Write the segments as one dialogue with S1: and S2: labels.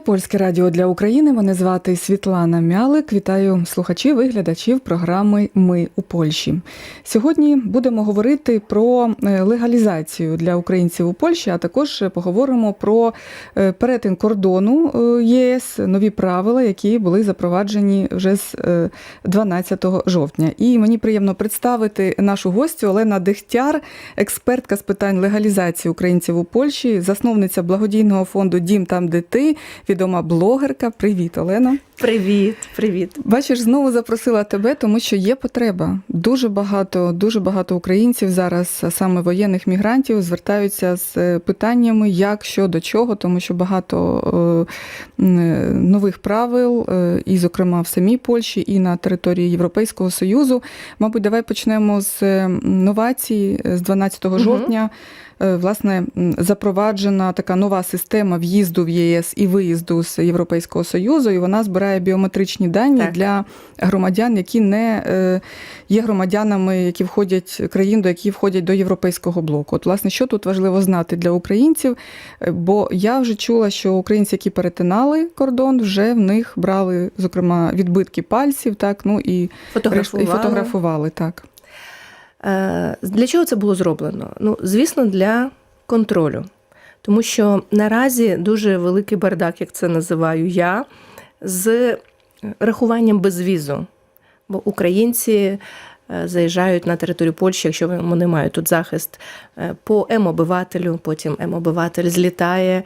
S1: Польське радіо для України. Мене звати Світлана Мялик. Вітаю слухачів і глядачів програми Ми у Польщі. Сьогодні будемо говорити про е, легалізацію для українців у Польщі, а також поговоримо про е, перетин кордону е, ЄС, нові правила, які були запроваджені вже з е, 12 жовтня. І мені приємно представити нашу гостю Олена Дегтяр, експертка з питань легалізації українців у Польщі, засновниця благодійного фонду Дім там, де ти, відома блогерка. Привіт, Олена.
S2: Привіт, привіт.
S1: Бачиш, знову запросила тебе, тому що є потреба. Дуже багато, дуже багато українців зараз, саме воєнних мігрантів, звертаються з е, питаннями, як, що, до чого, тому що багато е, нових правил, е, і, зокрема, в самій Польщі, і на території Європейського Союзу. Мабуть, давай почнемо з е, новації з 12 жовтня. Е, Власне, запроваджена така нова система в'їзду в ЄС і виїзду з Європейського Союзу, і вона збирає біометричні дані
S2: Так.
S1: для громадян, які не е, є громадянами, які входять країн, до які входять до європейського блоку. От, власне, що тут важливо знати для українців? Е, Бо я вже чула, що українці, які перетинали кордон, вже в них брали, зокрема, відбитки пальців, так ну і
S2: Фотографувала.
S1: і фотографували так.
S2: Е, Для чого це було зроблено? Ну, звісно, для контролю. Тому що наразі дуже великий бардак, як це називаю я, з рахуванням безвізу. Бо українці е, заїжджають на територію Польщі, якщо вони мають тут захист е, по М-обивателю, потім М-обиватель злітає,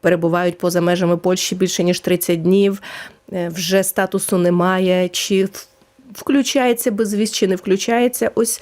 S2: перебувають поза межами Польщі більше ніж 30 днів, вже статусу немає, чи включається безвіз, чи не включається. Ось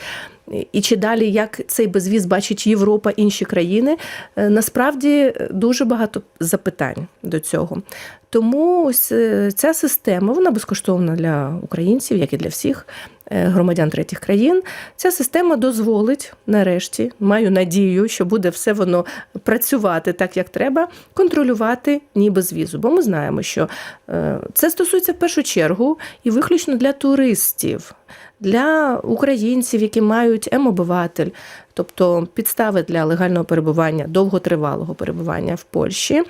S2: і чи далі як цей безвіз бачить Європа, інші країни. Е, Насправді дуже багато запитань до цього. Тому ось е, ця система, вона безкоштовна для українців, як і для всіх е, громадян третіх країн. Ця система дозволить нарешті, маю надію, що буде все воно працювати так, як треба, контролювати ні безвізу. Бо ми знаємо, що е, це стосується в першу чергу і виключно для туристів, для українців, які мають М-обиватель, тобто підстави для легального перебування, довготривалого перебування в Польщі,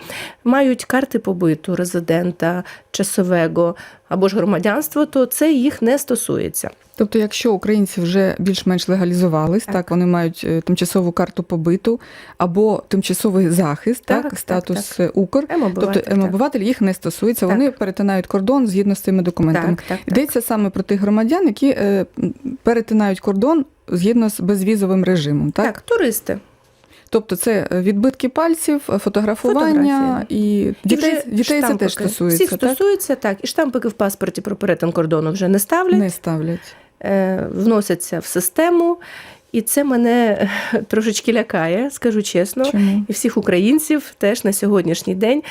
S2: мають карти побиту резидента, часового або ж громадянство, то це їх не стосується.
S1: Тобто, якщо українці вже більш-менш легалізувались, так,
S2: Так.
S1: вони мають е, тимчасову карту побиту або тимчасовий захист, так,
S2: Так, так,
S1: статус
S2: так.
S1: е, Укр. Тобто М-обиватель їх не стосується,
S2: Так.
S1: вони перетинають кордон згідно з цими документами.
S2: Так, так, так.
S1: Йдеться саме про тих громадян, які е, перетинають кордон згідно з безвізовим режимом. Так?
S2: Так, туристи.
S1: Тобто це е, відбитки пальців, фотографування і дітей,
S2: вже
S1: дітей це теж стосується.
S2: Всіх
S1: так?
S2: стосується, так. І штампики в паспорті про перетин кордону вже не ставлять.
S1: Не ставлять.
S2: Е, вносяться в систему, і це мене трошечки лякає, скажу чесно,
S1: Чому?
S2: і всіх українців теж на сьогоднішній день,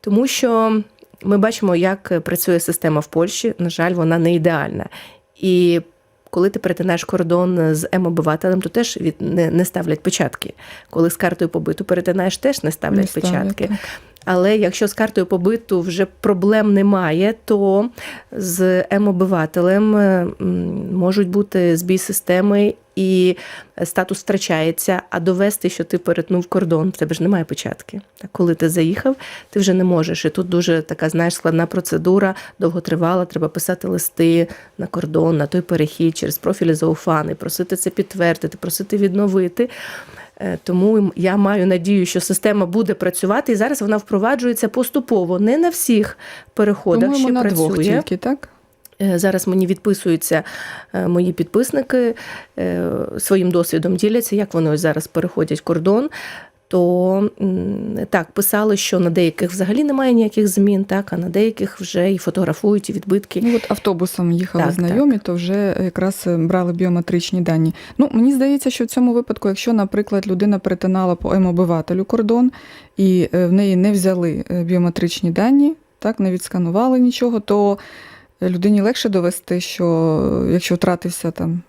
S2: тому що ми бачимо, як працює система в Польщі. На жаль, вона не ідеальна. І коли ти перетинаєш кордон з М-обивателем, то теж від не, не ставлять печатки. Коли з картою побиту перети теж не ставлять
S1: Не
S2: печатки.
S1: так.
S2: Але якщо з картою побиту вже проблем немає, то з М-обивателем е, можуть бути збій системи і статус втрачається, а довести, що ти перетнув кордон, в тебе ж немає печатки. Так, коли ти заїхав, ти вже не можеш. І тут дуже така, знаєш, складна процедура, довготривала, треба писати листи на кордон, на той перехід через профілі зауфани, просити це підтвердити, просити відновити. Е, Тому я маю надію, що система буде працювати, і зараз вона впроваджується поступово. Не на всіх переходах
S1: По-моєму,
S2: ще
S1: на
S2: працює.
S1: двох тільки, так?
S2: Е, Зараз мені відписуються е, мої підписники своїм досвідом діляться, як вони ось зараз переходять кордон. То так, писали, що на деяких взагалі немає ніяких змін, так, а на деяких вже і фотографують, і відбитки.
S1: Ну, от автобусом їхали
S2: Так,
S1: знайомі, то вже якраз е, брали біометричні дані. Ну, мені здається, що в цьому випадку, якщо, наприклад, людина перетинала по М-обивателю кордон і е, в неї не взяли е, біометричні дані, так, не відсканували нічого, то людині легше довести, що е, якщо втратився там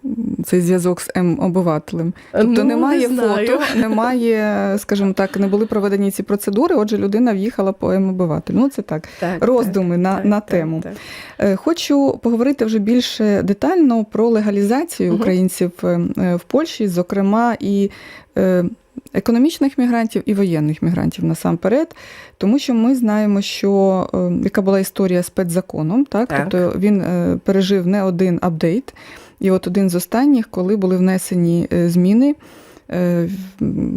S1: цей зв'язок з М-обивателем. Тобто
S2: Ну,
S1: немає
S2: не
S1: фото, немає, скажімо так, не були проведені ці процедури, отже, людина в'їхала по М-обивателю. Ну, це так.
S2: Так,
S1: роздуми на- на тему.
S2: Так,
S1: Е, Хочу поговорити вже більш детально про легалізацію українців е, в Польщі, зокрема, і економічних мігрантів і воєнних мігрантів насамперед, тому що ми знаємо, що е, яка була історія з спецзаконом, так?
S2: Так.
S1: тобто він е, пережив не один апдейт. І от один з останніх, коли були внесені е, зміни.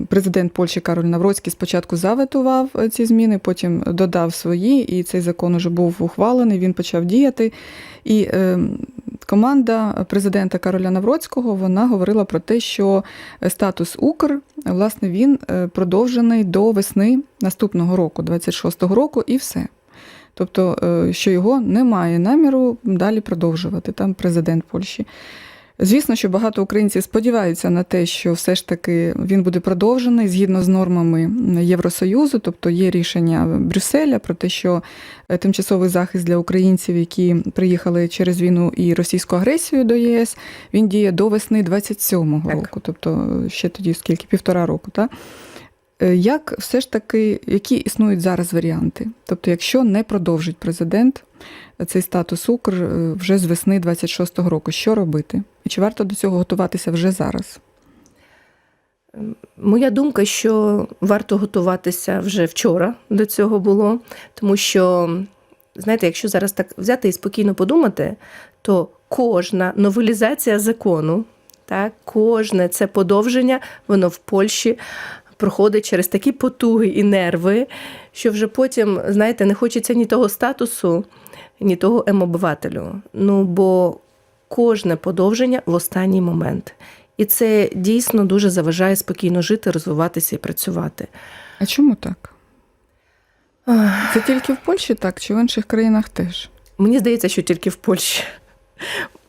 S1: Президент Польщі Кароль Навроцький спочатку заветував ці зміни, потім додав свої, і цей закон уже був ухвалений, він почав діяти. І е, команда президента Кароля Навроцького вона говорила про те, що статус Укр, власне, він е, продовжений до весни наступного року, 26-го року, і все. Тобто, е, що його немає наміру далі продовжувати, там президент Польщі. Звісно, що багато українців сподіваються на те, що все ж таки він буде продовжений згідно з нормами Євросоюзу, тобто є рішення Брюсселя про те, що е, тимчасовий захист для українців, які приїхали через війну і російську агресію до ЄС, він діє до весни 27-го року, тобто е, ще тоді скільки півтора року. Так? Як все ж таки, які існують зараз варіанти? Тобто, якщо не продовжить президент цей статус Укр е, вже з весни 26-го року, що робити? Чи варто до цього готуватися вже зараз?
S2: Моя думка, що варто готуватися вже вчора до цього було, тому що, знаєте, якщо зараз так взяти і спокійно подумати, то кожна новелізація закону, так, кожне це подовження, воно в Польщі проходить через такі потуги і нерви, що вже потім, знаєте, не хочеться ні того статусу, ні того емобивателю. Ну, бо кожне подовження в останній момент. І це дійсно дуже заважає спокійно жити, розвиватися і працювати.
S1: А чому так? Це тільки в Польщі так, чи в інших країнах теж?
S2: Мені здається, що тільки в Польщі.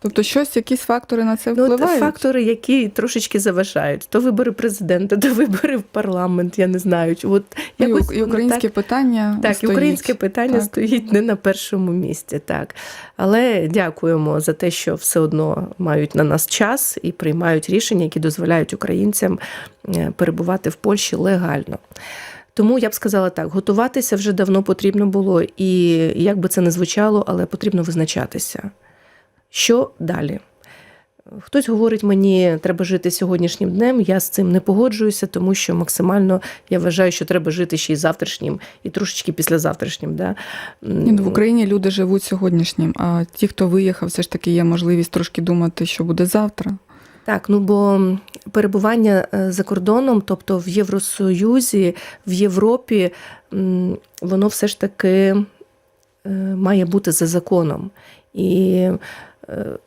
S1: Тобто, щось, якісь фактори на це
S2: Ну, от фактори, які трошечки заважають. То вибори президента, то вибори в парламент, я не знаю. От
S1: Ну, і,
S2: якось
S1: і українське
S2: так,
S1: питання.
S2: так,
S1: стоїть.
S2: українське питання
S1: Так.
S2: стоїть не на першому місці. Так. Але дякуємо за те, що все одно мають на нас час і приймають рішення, які дозволяють українцям е, перебувати в Польщі легально. Тому я б сказала так: готуватися вже давно потрібно було, і як би це не звучало, але потрібно визначатися. Що далі? Хтось говорить мені, треба жити сьогоднішнім днем. Я з цим не погоджуюся, тому що максимально я вважаю, що треба жити ще й завтрашнім, і трошечки післязавтрашнім. Да?
S1: Ні, ну, в Україні люди живуть сьогоднішнім, а ті, хто виїхав, все ж таки є можливість трошки думати, що буде завтра.
S2: Так, ну бо перебування е, за кордоном, тобто в Євросоюзі, в Європі, воно все ж таки е, має бути за законом. І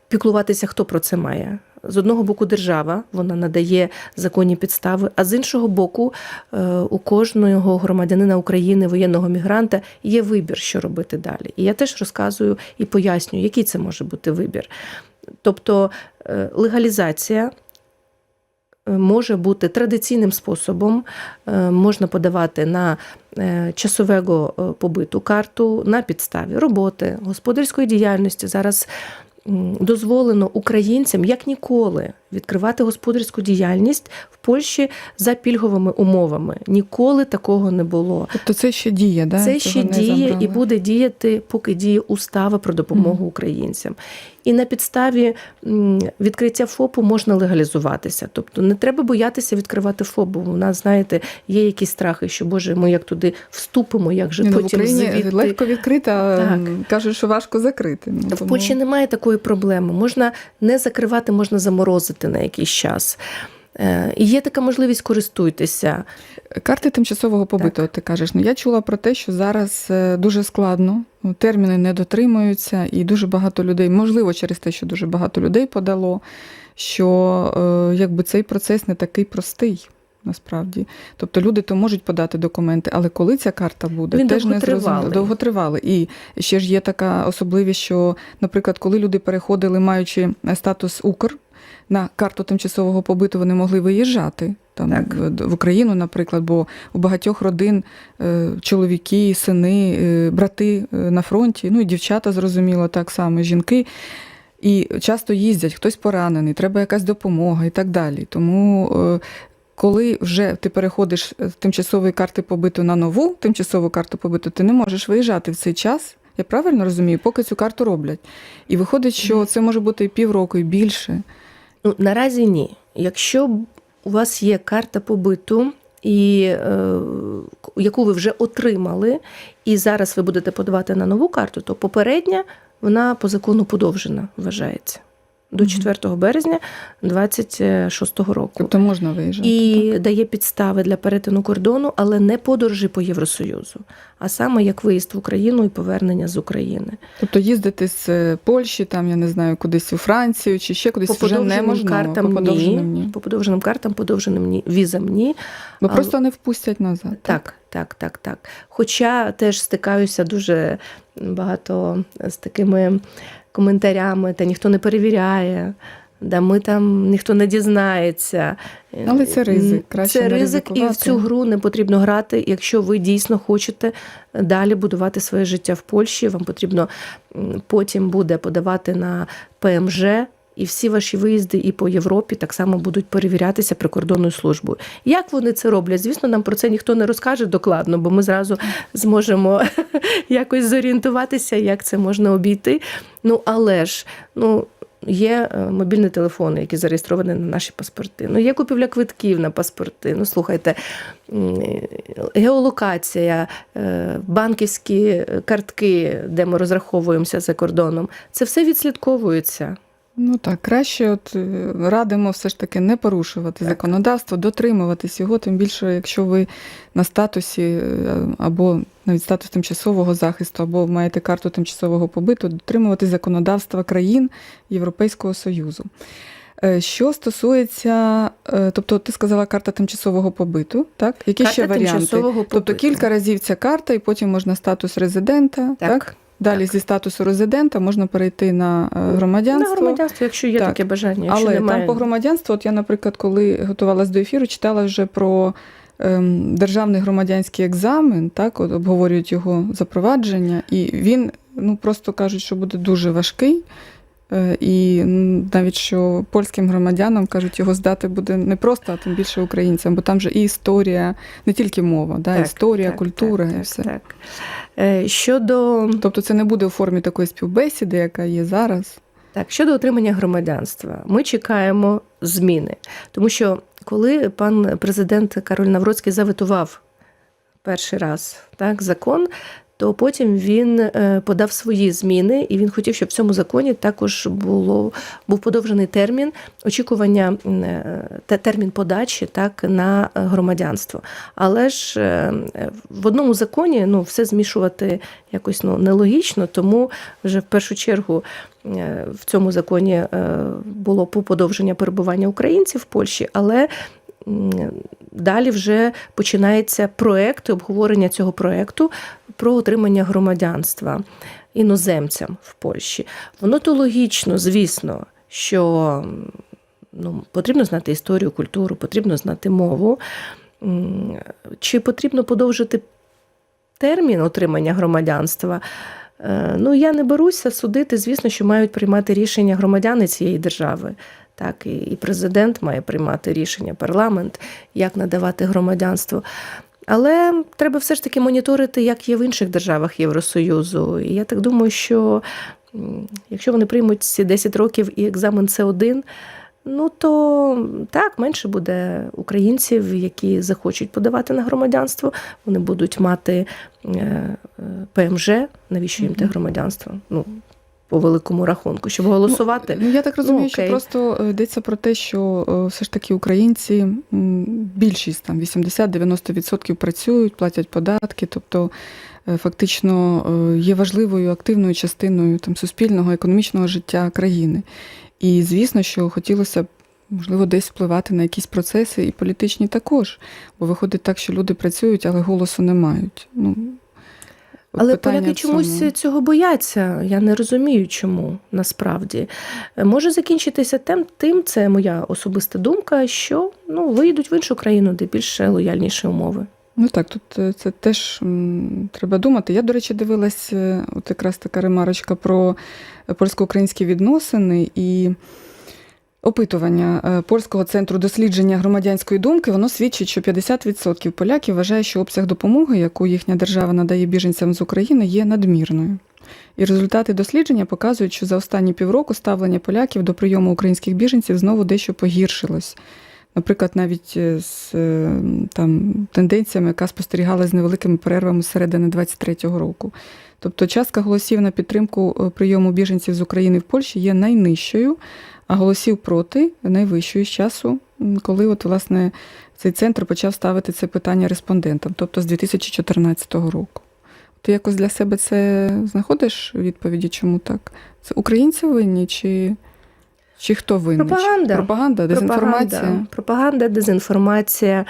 S2: піклуватися, хто про це має. З одного боку, держава вона надає законні підстави, а з іншого боку, е, у кожного громадянина України, воєнного мігранта, є вибір, що робити далі. І я теж розказую і пояснюю, який це може бути вибір. Тобто е, легалізація е, може бути традиційним способом, е, можна подавати на е, часового е, побиту карту на підставі роботи, господарської діяльності. Зараз дозволено українцям як ніколи відкривати господарську діяльність в Польщі за пільговими умовами. Ніколи такого не було.
S1: Тобто це ще діє, да?
S2: Це
S1: Цього
S2: ще діє
S1: забрали.
S2: і буде діяти, поки діє устава про допомогу українцям. І на підставі відкриття ФОПу можна легалізуватися. Тобто не треба боятися відкривати ФОП, бо у нас, знаєте, є якісь страхи, що Боже, ми як туди вступимо, як же
S1: ну, в
S2: потім
S1: Україні
S2: звідти.
S1: легко відкрити, а кажуть, що важко закрити. Ну,
S2: В
S1: тому-
S2: Польщі немає такої проблеми. Можна не закривати, можна заморозити на якийсь час. Е, І є така можливість, користуйтеся.
S1: Карти тимчасового побиту, от ти кажеш. Ну я чула про те, що зараз е, дуже складно, ну, терміни не дотримуються, і дуже багато людей, можливо, через те, що дуже багато людей подало, що е, якби цей процес не такий простий. Насправді, тобто люди то можуть подати документи, але коли ця карта буде,
S2: Він
S1: теж не зрозуміло.
S2: Довготривалий.
S1: І ще ж є така особливість, що, наприклад, коли люди переходили, маючи статус Укр на карту тимчасового побиту, вони могли виїжджати там
S2: Так.
S1: в, Україну, наприклад, бо у багатьох родин е, чоловіки, сини, е, брати е, на фронті, ну і дівчата, зрозуміло, так само, жінки. І часто їздять, хтось поранений, треба якась допомога і так далі. Тому, коли вже ти переходиш з тимчасової карти побиту на нову тимчасову карту побиту, ти не можеш виїжджати в цей час. Я правильно розумію, поки цю карту роблять. І виходить, що це може бути і півроку, і більше.
S2: Ну, наразі ні. Якщо у вас є карта побиту, і е, яку ви вже отримали, і зараз ви будете подавати на нову карту, то попередня вона по закону подовжена вважається до 4 березня 26 року.
S1: Тобто можна виїжджати.
S2: І
S1: так?
S2: дає підстави для перетину кордону, але не подорожі по Євросоюзу, а саме як виїзд в Україну і повернення з України.
S1: Тобто їздити з е, Польщі, там я не знаю, кудись у Францію чи ще кудись
S2: По
S1: вже
S2: подовженим
S1: неможливо.
S2: картам
S1: по подовженим
S2: ні.
S1: ні.
S2: По подовженим картам, подовженим ні. Візам ні.
S1: Бо
S2: Але-
S1: просто не впустять назад.
S2: Так, так, так, так. Хоча теж стикаюся дуже багато з такими коментарями, та ніхто не перевіряє. Да ми там ніхто не дізнається.
S1: Але це ризик, краще
S2: це ризик, і в цю гру не потрібно грати, якщо ви дійсно хочете далі будувати своє життя в Польщі. Вам потрібно потім буде подавати на ПМЖ. І всі ваші виїзди і по Європі так само будуть перевірятися прикордонною службою. Як вони це роблять? Звісно, нам про це ніхто не розкаже докладно, бо ми зразу зможемо якось зорієнтуватися, як це можна обійти. Ну але ж ну. Є е, мобільні телефони, які зареєстровані на наші паспорти. Ну, є купівля квитків на паспорти. Ну, слухайте, геолокація, е, банківські картки, де ми розраховуємося за кордоном. Це все відслідковується.
S1: Ну так, краще от е, радимо все ж таки не порушувати
S2: Так.
S1: законодавство, дотримуватись його, тим більше, якщо ви на статусі е, або навіть статус тимчасового захисту, або маєте карту тимчасового побиту, дотримувати законодавства країн Європейського Союзу. Е, Що стосується, тобто ти сказала карта тимчасового побиту, так? Які
S2: Карта
S1: ще варіанти? Тобто
S2: побиту.
S1: кілька разів ця карта, і потім можна статус резидента, так?
S2: Так.
S1: Далі
S2: Так.
S1: зі статусу резидента можна перейти на громадянство.
S2: На
S1: громадянство.
S2: громадянство, якщо є
S1: Так.
S2: таке бажання. Якщо
S1: Але
S2: немає...
S1: там по громадянству, от я, наприклад, коли готувалась до ефіру, читала вже про ем, державний громадянський екзамен, так, от обговорюють його запровадження, і він, ну просто кажуть, що буде дуже важкий. Е, І навіть що польським громадянам кажуть, його здати буде не просто, а тим більше українцям, бо там же і історія, не тільки мова, да,
S2: Так,
S1: історія,
S2: так,
S1: культура
S2: так,
S1: і все.
S2: Так. Е, Щодо
S1: Тобто це не буде у формі такої співбесіди, яка є зараз.
S2: Так, щодо отримання громадянства, ми чекаємо зміни. Тому що коли пан президент Кароль Навроцький заветував перший раз так, закон, то потім він е, подав свої зміни, і він хотів, щоб в цьому законі також було, був подовжений термін очікування е, термін подачі так, на громадянство. Але ж е, в одному законі ну, все змішувати якось ну, нелогічно, тому вже в першу чергу е, в цьому законі е, було подовження перебування українців в Польщі, але далі вже починається проект, обговорення цього проекту про отримання громадянства іноземцям в Польщі. Воно то логічно, звісно, що ну, потрібно знати історію, культуру, потрібно знати мову. Чи потрібно подовжити термін отримання громадянства? Е, Ну, я не беруся судити. Звісно, що мають приймати рішення громадяни цієї держави. Так, і і президент має приймати рішення, парламент, як надавати громадянство. Але треба все ж таки моніторити, як є в інших державах Євросоюзу. І я так думаю, що якщо вони приймуть ці 10 років і екзамен С1, ну то так, менше буде українців, які захочуть подавати на громадянство. Вони будуть мати е, е, ПМЖ, навіщо їм те громадянство? Ну, по великому рахунку, щоб голосувати.
S1: Ну, я так розумію, що просто е, йдеться про те, що е, все ж таки українці, більшість там 80-90% працюють, платять податки, тобто е, фактично є важливою активною частиною там суспільного економічного життя країни. І звісно, що хотілося б. Можливо, десь впливати на якісь процеси і політичні також. Бо виходить так, що люди працюють, але голосу не мають. Ну,
S2: Але
S1: питання
S2: поляки чомусь цього бояться. Я не розумію, чому насправді може закінчитися тим, тим, це моя особиста думка, що ну виїдуть в іншу країну, де більше лояльніші умови.
S1: Ну так, тут е, це теж треба думати. Я, до речі, дивилась е, от якраз така ремарочка про польсько-українські відносини і опитування е, польського центру дослідження громадянської думки. Воно свідчить, що 50% поляків вважає, що обсяг допомоги, яку їхня держава надає біженцям з України, є надмірною. І результати дослідження показують, що за останні півроку ставлення поляків до прийому українських біженців знову дещо погіршилось. наприклад, навіть е, з е, там, тенденціями, яка спостерігалася з невеликими перервами середини 23-го року. Тобто частка голосів на підтримку прийому біженців з України в Польщі є найнижчою, а голосів проти найвищою з часу, коли от, власне, цей центр почав ставити це питання респондентам, тобто з 2014 року. Ти якось для себе це знаходиш відповіді, чому так? Це українці винні чи, чи хто винний?
S2: Пропаганда.
S1: Пропаганда, дезінформація
S2: Пропаганда, пропаганда дезінформація.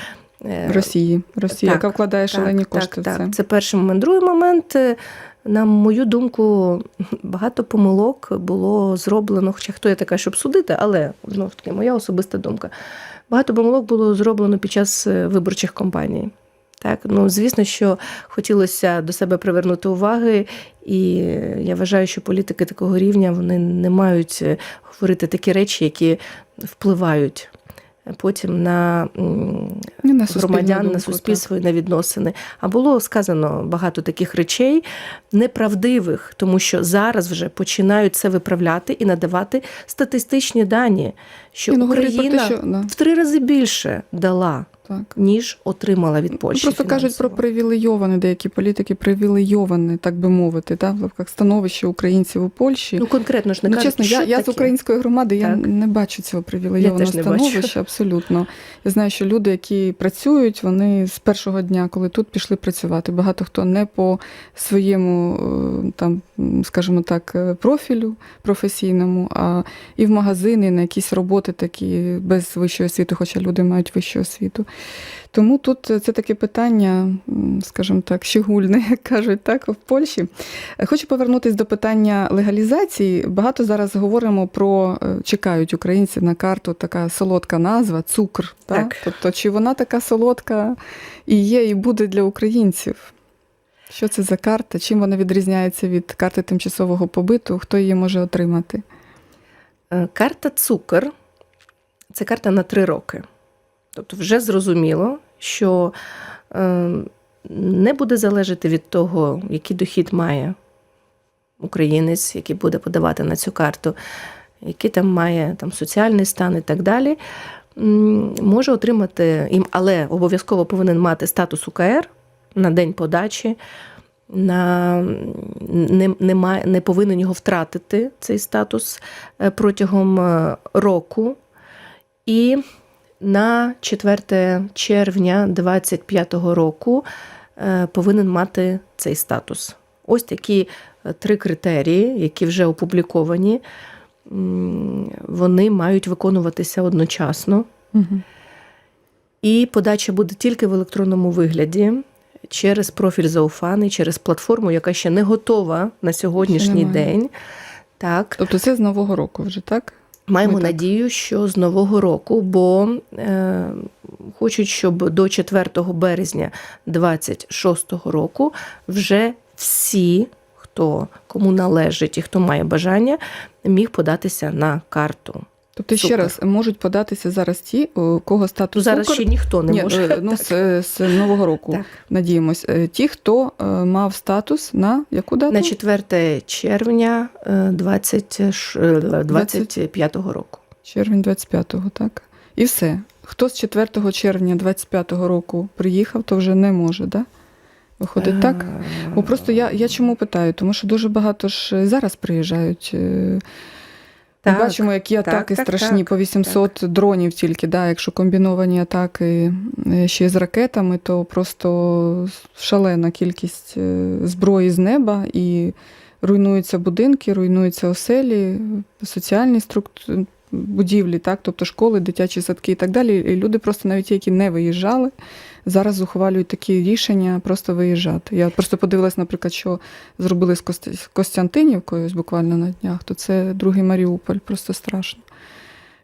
S2: е,
S1: Росії, Росії,
S2: так,
S1: яка вкладає шалені кошти
S2: так,
S1: в це.
S2: так. Це перший момент. Другий момент, на мою думку, багато помилок було зроблено. Хоча хто я така, щоб судити, але знову ж таки, моя особиста думка. Багато помилок було зроблено під час е, виборчих кампаній. Так, ну звісно, що хотілося до себе привернути уваги, і я вважаю, що політики такого рівня вони не мають е, говорити такі речі, які впливають потім на
S1: І на
S2: громадян,
S1: думку,
S2: на суспільство і на відносини. А було сказано багато таких речей неправдивих, тому що зараз вже починають це виправляти і надавати статистичні дані, що
S1: і Україна про те,
S2: Україна
S1: що, да,
S2: в три рази більше дала,
S1: так.
S2: ніж отримала від
S1: Ну,
S2: Польщі.
S1: Просто кажуть про привілейоване, деякі політики привілейоване, так би мовити, да, в лапках, становище українців у Польщі.
S2: Ну конкретно ж не
S1: Ну,
S2: кажуть,
S1: чесно,
S2: що
S1: я, я з української громади, я не бачу цього привілейованого
S2: бачу.
S1: становища, абсолютно. Я знаю, що люди, які працюють, вони з першого дня, коли тут пішли працювати. Багато хто не по своєму, е, там, скажімо так, е, профілю професійному, а і в магазини, на якісь роботи такі без вищої освіти, хоча люди мають вищу освіту. Тому тут це таке питання, скажімо так, щегульне, як кажуть, так, в Польщі. Хочу повернутися до питання легалізації. Багато зараз говоримо про е, чекають українців на карту така солодка назва цукр. Так?
S2: Так.
S1: Тобто, чи вона така солодка і є, і буде для українців? Що це за карта? Чим вона відрізняється від карти тимчасового побиту? Хто її може отримати?
S2: Е, Карта цукор це карта на три роки. Тобто, вже зрозуміло, що е, не буде залежати від того, який дохід має українець, який буде подавати на цю карту, який там має там, соціальний стан і так далі. Може отримати, їм, але обов'язково повинен мати статус УКР на день подачі. На, не, не, має, не повинен його втратити, цей статус е, протягом е, року. І на 4 червня 2025 року е, повинен мати цей статус. Ось такі е, три критерії, які вже опубліковані, вони мають виконуватися одночасно.
S1: Угу.
S2: І подача буде тільки в електронному вигляді через профіль Зауфани, через платформу, яка ще не готова на сьогоднішній день. Так,
S1: Тобто це з Нового року вже, так?
S2: Маємо
S1: Ми так.
S2: надію, що з нового року, бо е, хочуть, щоб до 4 березня 26 року вже всі, хто кому належить і хто має бажання, міг податися на карту.
S1: Тобто, ще раз, можуть податися зараз ті, у кого статус
S2: Ну, зараз
S1: цукор-
S2: ще ніхто не
S1: Ні,
S2: може.
S1: е, ну, з, з нового року,
S2: Так.
S1: надіємось. Е, Ті, хто е, мав статус на яку дату?
S2: На 4 червня е, 20, ш- е, 25 року.
S1: Червень 25-го, так? І все. Хто з 4 червня 25-го року приїхав, то вже не може, да? Виходить так?
S2: Е,
S1: Бо просто я, я чому питаю? Тому що дуже багато ж зараз приїжджають. Е, Ми бачимо, які
S2: так,
S1: атаки
S2: так,
S1: страшні,
S2: так,
S1: по 800 дронів тільки. Да, якщо комбіновані атаки е, ще з ракетами, то просто шалена кількість е, зброї з неба і руйнуються будинки, руйнуються оселі, соціальні структури. Будівлі, так, тобто школи, дитячі садки і так далі. І люди просто навіть які не виїжджали, зараз ухвалюють такі рішення просто виїжджати. Я просто подивилась, наприклад, що зробили з Костянтинівкою буквально на днях, то це другий Маріуполь, просто страшно.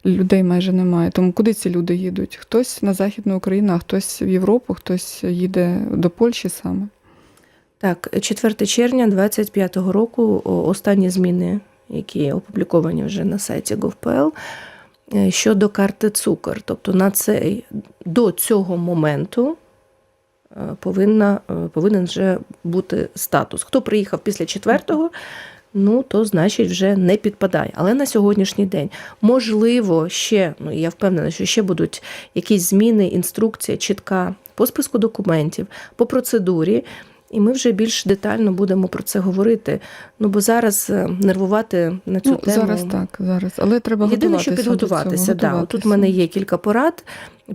S1: Людей майже немає. Тому куди ці люди їдуть? Хтось на Західну Україну, а хтось в Європу, хтось їде до Польщі саме.
S2: Так, 4 червня 25 року останні зміни, які опубліковані вже на сайті gov.pl, е, щодо карти цукор. Тобто на цей, до цього моменту е, повинна, е, повинен вже бути статус. Хто приїхав після 4-го, ну то значить вже не підпадає. Але на сьогоднішній день можливо ще, ну я впевнена, що ще будуть якісь зміни, інструкція чітка по списку документів, по процедурі. І ми вже більш детально будемо про це говорити. Ну бо зараз е, нервувати на цю
S1: Ну,
S2: тему
S1: зараз так, зараз. Але треба
S2: Єдине, що
S1: до
S2: підготуватися.
S1: цього,
S2: Да. Тут в мене є кілька порад.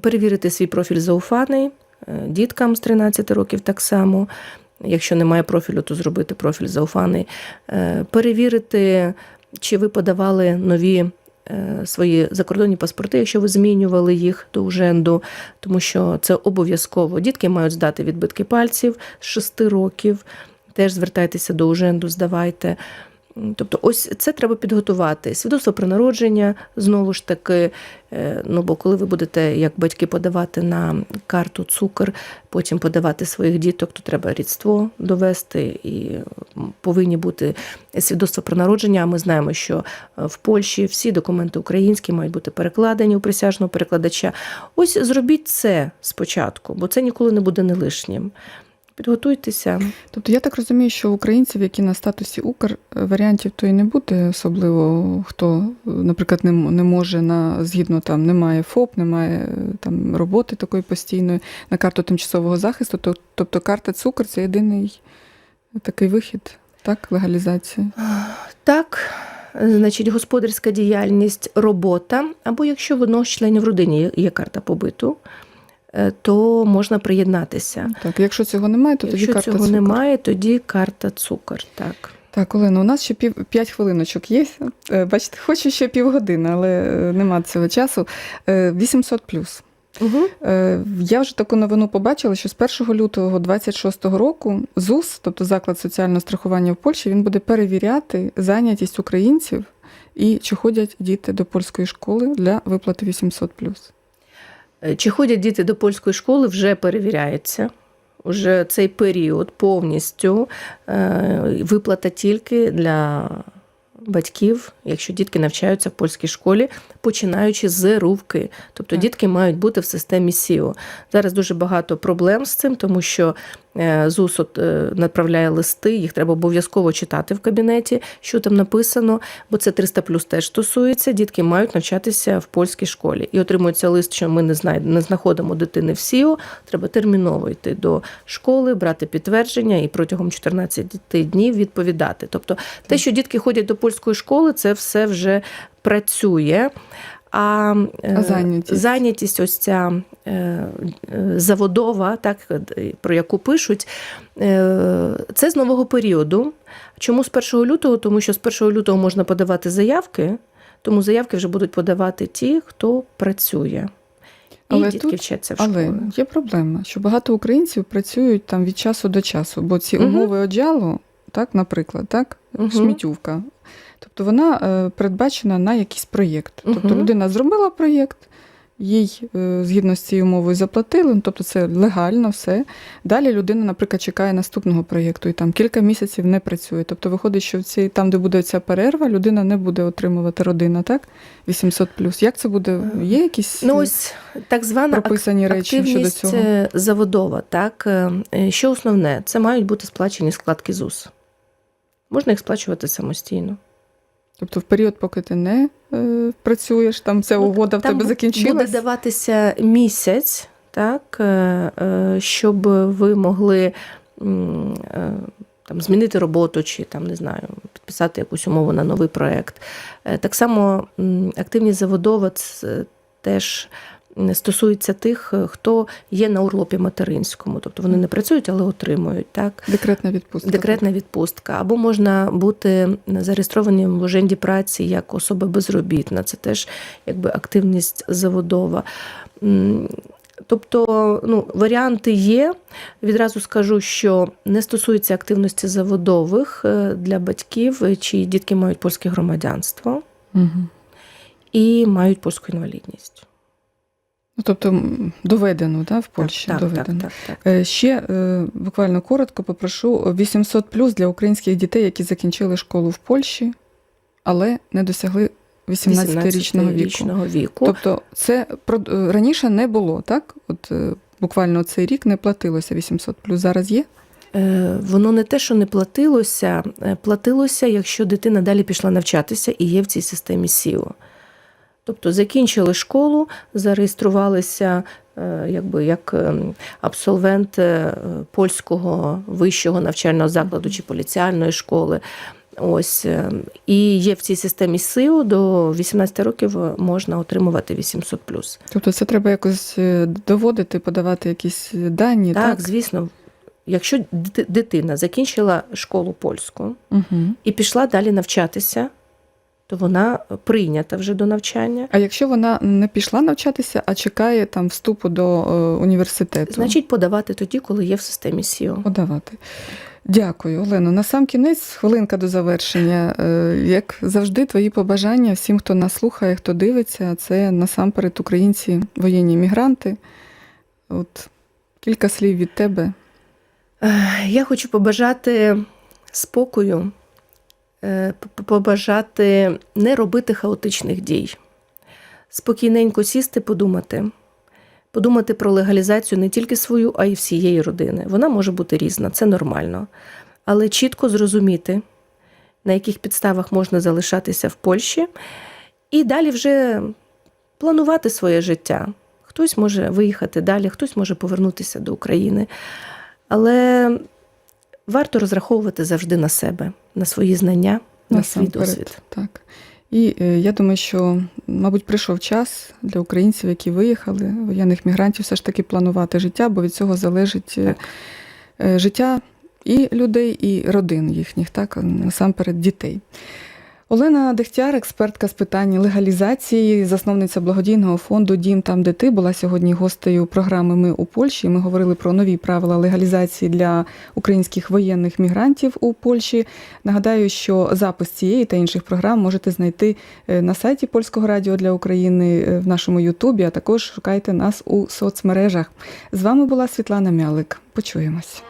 S2: Перевірити свій профіль зауфаний, е, діткам з 13 років так само. Якщо немає профілю, то зробити профіль зауфаний. Е, Перевірити, чи ви подавали нові свої закордонні паспорти, якщо ви змінювали їх до уженду, тому що це обов'язково. Дітки мають здати відбитки пальців з 6 років. Теж звертайтеся до уженду, здавайте. Тобто, ось це треба підготувати. Свідоцтво про народження знову ж таки. е, Ну, бо коли ви будете як батьки подавати на карту цукор, потім подавати своїх діток, то треба рідство довести і повинні бути свідоцтва про народження. А ми знаємо, що е, в Польщі всі документи українські мають бути перекладені у присяжного перекладача. Ось зробіть це спочатку, бо це ніколи не буде не лишнім. Підготуйтеся.
S1: Тобто я так розумію, що українців, які на статусі Укр, варіантів то і не буде, особливо хто, наприклад, не, не може на згідно там немає ФОП, немає е, там роботи такої постійної на карту тимчасового захисту. То, тобто карта цукор це єдиний такий вихід, так, легалізації.
S2: Так, значить, господарська діяльність, робота, або якщо в одного з членів родини є- карта побиту, е, то можна приєднатися.
S1: Так, якщо цього немає, то тоді
S2: Якщо
S1: карта
S2: цього
S1: цукор.
S2: немає, тоді карта цукор. Так.
S1: Так, Олено, у нас ще пів п'ять хвилиночок є. Е, Бачите, хочу ще півгодини, але е, нема цього часу. Е, 800 плюс.
S2: Угу.
S1: Е, Я вже таку новину побачила, що з 1 лютого 26 року ЗУС, тобто заклад соціального страхування в Польщі, він буде перевіряти зайнятість українців і чи ходять діти до польської школи для виплати 800 плюс.
S2: Е, Чи ходять діти до польської школи, вже перевіряється. Уже цей період повністю е, виплата тільки для батьків, якщо дітки навчаються в польській школі, починаючи з рувки. Тобто
S1: Так.
S2: дітки мають бути в системі СІО. Зараз дуже багато проблем з цим, тому що е, ЗУС от, е, направляє листи, їх треба обов'язково читати в кабінеті, що там написано, бо це 300 плюс теж стосується. Дітки мають навчатися в польській школі. І отримується лист, що ми не знай- не знаходимо дитини в СІО. Треба терміново йти до школи, брати підтвердження і протягом 14 днів відповідати. Тобто, те, що дітки ходять до польської школи, це все вже працює. А, е,
S1: зайнятість?
S2: зайнятість ось ця е, е, заводова, так, про яку пишуть, це з нового періоду. Чому з 1 лютого? Тому що з 1 лютого можна подавати заявки, тому заявки вже будуть подавати ті, хто працює. І
S1: Але
S2: дітки
S1: тут-
S2: вчаться в
S1: Але є проблема, що багато українців працюють там від часу до часу, бо ці
S2: Мгм.
S1: умови одялу, так, наприклад, так,
S2: Мгм.
S1: шмітювка. Тобто вона е, передбачена на якийсь проєкт. Тобто людина зробила проєкт, їй е, згідно з цією умовою заплатили, ну, тобто це легально все. Далі людина, наприклад, чекає наступного проєкту і там кілька місяців не працює. Тобто виходить, що в цій, там, де буде ця перерва, людина не буде отримувати родина, так? 800 Як це буде? Є якісь
S2: Ну,
S1: е,
S2: ось так звана
S1: прописані речі щодо цього?
S2: е, заводова. Так? Е, е, Що основне? Це мають бути сплачені складки ЗУС. Можна їх сплачувати самостійно.
S1: Тобто в період, поки ти не е, працюєш, там ця
S2: Ну,
S1: угода в
S2: Там
S1: тебе
S2: бу-
S1: закінчилась.
S2: Буде даватися місяць, так, е, е, щоб ви могли е, там, змінити роботу чи там, не знаю, підписати якусь умову на новий проєкт. Е, Так само активність заводова це теж стосується тих, е, хто є на урлопі материнському. Тобто вони не працюють, але отримують. Так?
S1: Декретна відпустка.
S2: Декретна відпустка, або можна бути зареєстрованим в уженді праці як особа безробітна. Це теж якби активність заводова. Тобто, ну, варіанти є. Відразу скажу, що не стосується активності заводових е, для батьків, е, чиї дітки мають польське громадянство
S1: Угу.
S2: і мають польську інвалідність.
S1: Ну, тобто доведено, да, в Польщі
S2: так, так,
S1: доведено.
S2: так, так, так.
S1: Е, Ще е, буквально коротко попрошу 800 плюс для українських дітей, які закінчили школу в Польщі, але не досягли 18-річного віку.
S2: 18-річного віку.
S1: Тобто це е, раніше не було, так? От буквально цей рік не платилося 800 плюс. Зараз є?
S2: Воно не те, що не платилося, платилося, якщо дитина далі пішла навчатися і є в цій системі СІО. Тобто закінчили школу, зареєструвалися е, якби, як ем, абсолвент е, польського вищого навчального закладу чи поліціальної школи. Ось е, і є в цій системі СИО до 18 років можна отримувати 800
S1: Тобто це треба якось е, доводити, подавати якісь дані,
S2: Так,
S1: так?
S2: звісно, якщо дитина закінчила школу польську
S1: Угу.
S2: і пішла далі навчатися, то вона прийнята вже до навчання.
S1: А якщо вона не пішла навчатися, а чекає там вступу до е, університету,
S2: Значить, подавати тоді, коли є в системі СІО.
S1: подавати. Дякую, Олено. На сам кінець, хвилинка до завершення. Е, Як завжди, твої побажання всім, хто нас слухає, хто дивиться, це насамперед українці, воєнні мігранти. От кілька слів від тебе.
S2: Е, Я хочу побажати спокою, побажати не робити хаотичних дій, спокійненько сісти, подумати. Подумати про легалізацію не тільки свою, а й всієї родини. Вона може бути різна, це нормально. Але чітко зрозуміти, на яких підставах можна залишатися в Польщі, і далі вже планувати своє життя. Хтось може виїхати далі, хтось може повернутися до України. Але варто розраховувати завжди на себе, на свої знання, на свій
S1: насамперед.
S2: досвід.
S1: Так. І е, я думаю, що, мабуть, прийшов час для українців, які виїхали, воєнних мігрантів, все ж таки планувати життя, бо від цього залежить е, е, життя і людей, і родин їхніх, так, насамперед дітей. Олена Дегтяр, експертка з питань легалізації, засновниця благодійного фонду Дім там, де ти була сьогодні гостею програми Ми у Польщі. Ми говорили про нові правила легалізації для українських воєнних мігрантів у Польщі. Нагадаю, що запис цієї та інших програм можете знайти е, на сайті Польського радіо для України е, в нашому Ютубі, а також шукайте нас у соцмережах. З вами була Світлана Мялик. Почуємось.